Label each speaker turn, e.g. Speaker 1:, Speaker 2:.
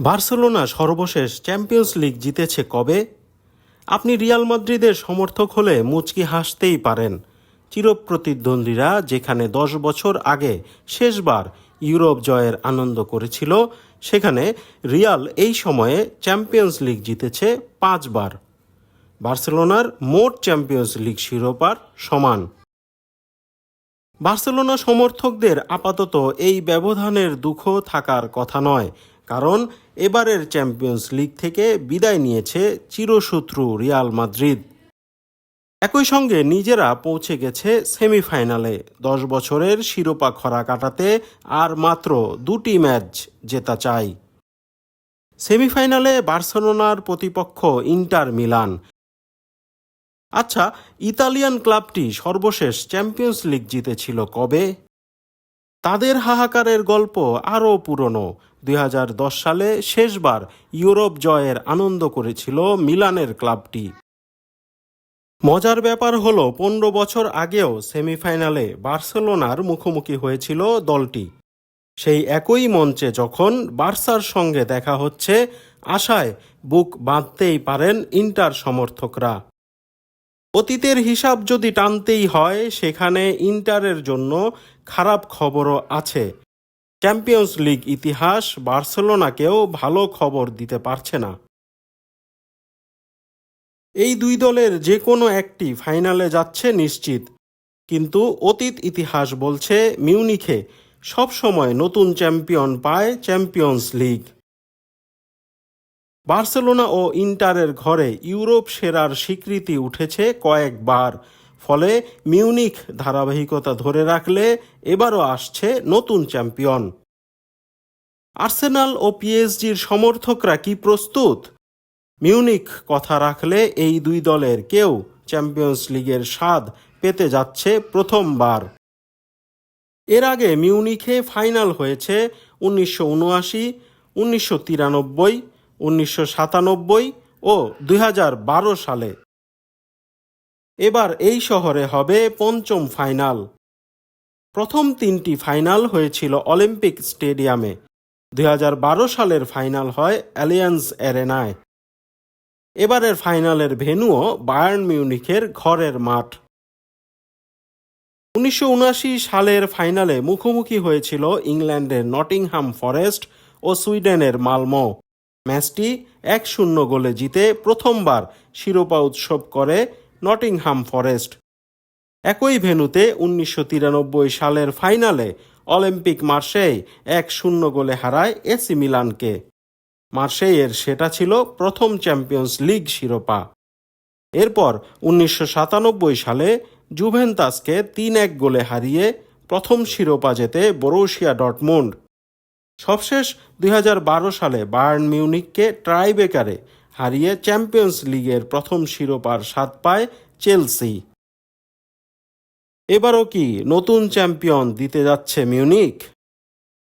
Speaker 1: Barcelona সর্বশেষ champions league জিতেছে কবে? আপনি রিয়াল মাদ্রিদের সমর্থক হলে মুচকি হাসতেই পারেন। চিরপ্রতিদ্বন্দ্বীরা যেখানে দশ বছর আগে শেষবার ইউরোপ জয়ের আনন্দ করেছিল, সেখানে রিয়াল এই সময়ে চ্যাম্পিয়ন্স লিগ জিতেছে পাঁচবার। বার্সেলোনার মোট চ্যাম্পিয়ন্স লিগ শিরোপার সমান। বার্সেলোনা সমর্থকদের আপাতত এই ব্যবধানের দুঃখ থাকার কথা নয়। কারণ এবারের চ্যাম্পিয়ন্স লিগ থেকে বিদায় নিয়েছে চিরশত্রু রিয়াল মাদ্রিদ। একই সঙ্গে নিজেরা পৌঁছে গেছে সেমিফাইনালে। দশ বছরের শিরোপা খরা কাটাতে আর মাত্র দুটি ম্যাচ জেতা চাই। সেমিফাইনালে বার্সেলোনার প্রতিপক্ষ ইন্টার মিলান। আচ্ছা ইতালিয়ান ক্লাবটি সর্বশেষ চ্যাম্পিয়ন্স লিগ জিতেছিল কবে? তাদের হাহাকারের গল্প আরও পুরনো। দুই হাজার দশ সালে শেষবার ইউরোপ জয়ের আনন্দ করেছিল মিলানের ক্লাবটি। মজার ব্যাপার হলো, পনেরো বছর আগেও সেমিফাইনালে বার্সেলোনার মুখোমুখি হয়েছিল দলটি। সেই একই মঞ্চে যখন বার্সার সঙ্গে দেখা হচ্ছে, আশায় বুক বাঁধতেই পারেন ইন্টার সমর্থকরা। অতীতের হিসাব যদি টানতেই হয়, সেখানে ইন্টারের জন্য খারাপ খবরও আছে। চ্যাম্পিয়ন্স লিগ ইতিহাস বার্সেলোনাকেও ভালো খবর দিতে পারছে না। এই দুই দলের যে কোনো একটি ফাইনালে যাচ্ছে নিশ্চিত। কিন্তু অতীত ইতিহাস বলছে মিউনিখে সবসময় নতুন চ্যাম্পিয়ন পায় চ্যাম্পিয়ন্স লিগ। বার্সেলোনা ও ইন্টারের ঘরে ইউরোপ সেরার স্বীকৃতি উঠেছে কয়েকবার। ফলে মিউনিখ ধারাবাহিকতা ধরে রাখলে এবারও আসছে নতুন চ্যাম্পিয়ন। আর্সেনাল ও পিএসজির সমর্থকরা কি প্রস্তুত? মিউনিখ কথা রাখলে এই দুই দলের কেউ চ্যাম্পিয়ন্স লিগের স্বাদ পেতে যাচ্ছে প্রথমবার। এর আগে মিউনিখে ফাইনাল হয়েছে উনিশশো উনআশি, উনিশশো তিরানব্বই উনিশশো সাতানব্বই ও দুই হাজার বারো সালে। এবার এই শহরে হবে পঞ্চম ফাইনাল। প্রথম তিনটি ফাইনাল হয়েছিল অলিম্পিক স্টেডিয়ামে। দুই হাজার বারো সালের ফাইনাল হয় অ্যালিয়ান্স অ্যারেনায়। এবারের ফাইনালের ভেন্যুও বায়ার্ন মিউনিখের ঘরের মাঠ। উনিশশো সালের ফাইনালে মুখোমুখি হয়েছিল ইংল্যান্ডের নটিংহাম ফরেস্ট ও সুইডেনের মালমো। ম্যাচটি এক শূন্য গোলে জিতে প্রথমবার শিরোপা উৎসব করে নটিংহাম ফরেস্ট। একই ভেন্যুতে উনিশশো সালের ফাইনালে অলিম্পিক মার্সেই এক শূন্য গোলে হারায় এসি মিলানকে। মার্সেইয়ের সেটা ছিল প্রথম চ্যাম্পিয়ন্স লিগ শিরোপা। এরপর উনিশশো সাতানব্বই সালে জুভেন্তাসকে তিন এক গোলে হারিয়ে প্রথম শিরোপা জেতে বরোশিয়া ডটমুন্ড সবশেষ দুই হাজার বারো সালে বার্ন মিউনিককে ট্রাইবেকারে হারিয়ে চ্যাম্পিয়ন্স লিগের প্রথম শিরোপার স্বাদ পায় চেলসি। এবারও কি নতুন চ্যাম্পিয়ন দিতে যাচ্ছে মিউনিক